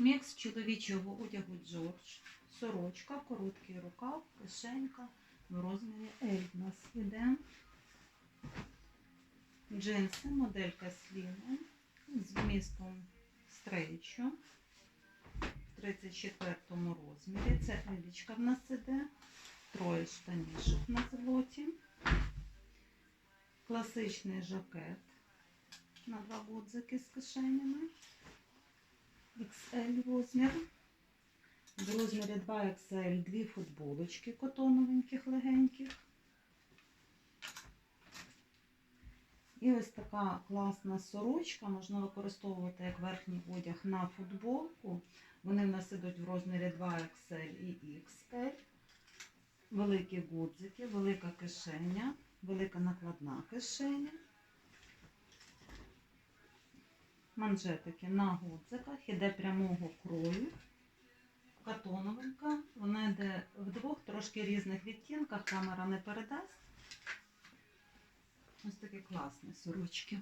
Мікс чоловічого одягу Джордж. Сорочка, короткий рукав, кишенька в розмірі L в нас іде. Джинси, моделька Сліна з вмістом стрейчу в 34 розмірі. Це елічка в нас іде. Троє штанішок на злоті. Класичний жакет на два гудзики з кишенями. XL розмір. В розмірі 2XL дві футболочки котоновеньких легеньких. І ось така класна сорочка, можна використовувати як верхній одяг на футболку. Вони в нас ідуть в розмірі 2XL і XL. Великі гудзики, велика кишеня, велика накладна кишеня. Манжетики на гудзиках, іде прямого крою. Катоновенька. Вона йде в двох трошки різних відтінках, камера не передасть. Ось такі класні сорочки.